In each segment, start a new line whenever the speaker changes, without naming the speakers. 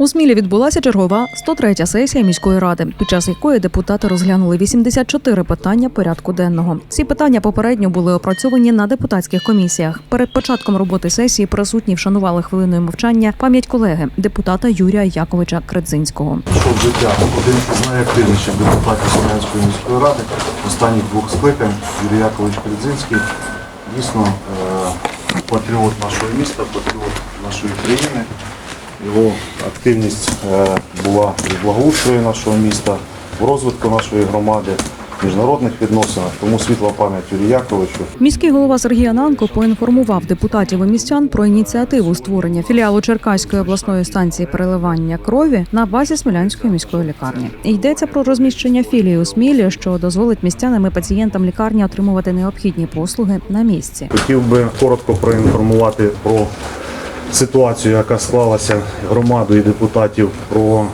У Смілі відбулася чергова 103-я сесія міської ради, під час якої депутати розглянули 84 питання порядку денного. Ці питання попередньо були опрацьовані на депутатських комісіях. Перед початком роботи сесії присутні вшанували хвилиною мовчання пам'ять колеги депутата Юрія Яковича Кредзинського.
Пішов життя один із найактивніших депутатів Смілянської міської ради останніх двох скликань Юрій Якович Березинський. Дійсно е, патріот нашого міста, патріот нашої країни. Його активність е, була в благоустрої нашого міста, в розвитку нашої громади, міжнародних відносинах. Тому світла пам'ять Юрію Яковичу.
Міський голова Сергій Ананко поінформував депутатів і містян про ініціативу створення філіалу Черкаської обласної станції переливання крові на базі Смілянської міської лікарні. Йдеться про розміщення філії у Смілі, що дозволить містянам і пацієнтам лікарні отримувати необхідні послуги на місці.
Хотів би коротко проінформувати про ситуацію, яка склалася громадою депутатів про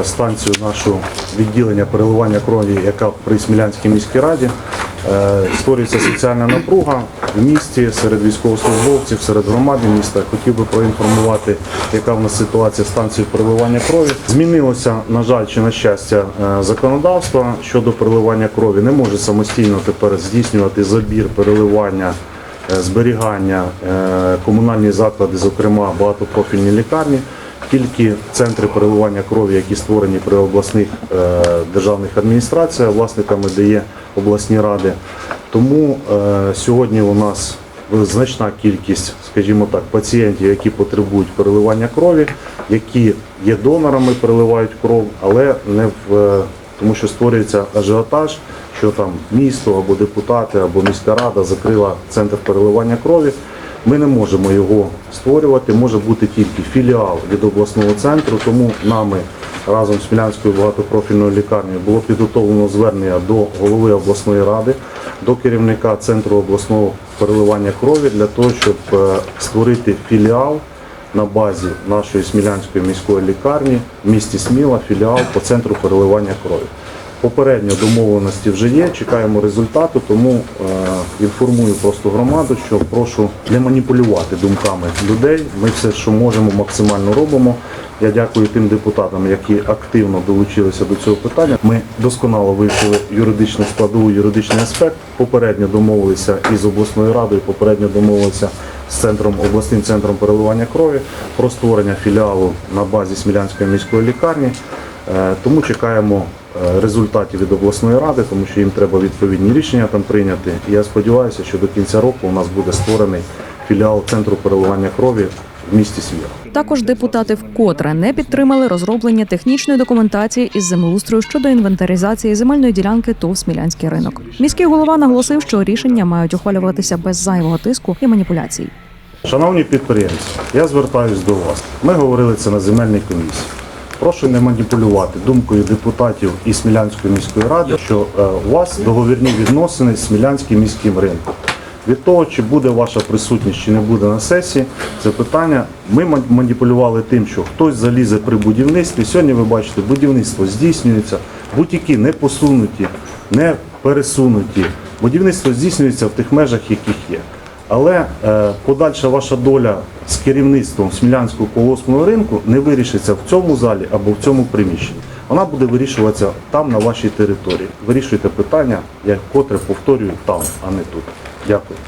е, станцію нашого відділення переливання крові, яка при Смілянській міській раді. Е, створюється соціальна напруга в місті серед військовослужбовців, серед громади міста. Хотів би проінформувати, яка в нас ситуація з станцією переливання крові. Змінилося, на жаль, чи на щастя, е, законодавство щодо переливання крові. Не може самостійно тепер здійснювати забір переливання зберігання е, комунальні заклади, зокрема багатопрофільні лікарні, тільки центри переливання крові, які створені при обласних е, державних адміністраціях, власниками де є обласні ради. Тому е, сьогодні у нас значна кількість, скажімо так, пацієнтів, які потребують переливання крові, які є донорами, переливають кров, але не в е, тому, що створюється ажіотаж, що там місто або депутати, або міська рада закрила центр переливання крові. Ми не можемо його створювати, може бути тільки філіал від обласного центру, тому нами разом з Смілянською багатопрофільною лікарнею було підготовлено звернення до голови обласної ради, до керівника центру обласного переливання крові для того, щоб е, створити філіал на базі нашої Смілянської міської лікарні в місті Сміла, філіал по центру переливання крові. Попередньо домовленості вже є, чекаємо результату, тому е, інформую просто громаду, що прошу не маніпулювати думками людей. Ми все, що можемо, максимально робимо. Я дякую тим депутатам, які активно долучилися до цього питання. Ми досконало вивчили юридичну складову, юридичний аспект. Попередньо домовилися із обласною радою, попередньо домовилися з центром обласним центром переливання крові про створення філіалу на базі Смілянської міської лікарні. Е, Тому чекаємо е, результатів від обласної ради, тому що їм треба відповідні рішення там прийняти. І я сподіваюся, що до кінця року у нас буде створений філіал центру переливання крові в місті Сміла.
Також депутати вкотре не підтримали розроблення технічної документації із землеустрою щодо інвентаризації земельної ділянки ТОВ Смілянський ринок. Міський голова наголосив, що рішення мають ухвалюватися без зайвого тиску і маніпуляцій.
Шановні підприємці, я звертаюсь до вас. Ми говорили це на земельній комісії. Прошу не маніпулювати думкою депутатів і Смілянської міської ради, що е, у вас договірні відносини з Смілянським міським ринком. Від того, чи буде ваша присутність, чи не буде на сесії, це питання. Ми маніпулювали тим, що хтось залізе при будівництві. Сьогодні ви бачите, будівництво здійснюється, бутіки не посунуті, не пересунуті. Будівництво здійснюється в тих межах, яких є. Але е, подальша ваша доля з керівництвом Смілянського колгоспного ринку не вирішиться в цьому залі або в цьому приміщенні. Вона буде вирішуватися там, на вашій території. Вирішуйте питання, я котре повторюю там, а не тут. Дякую.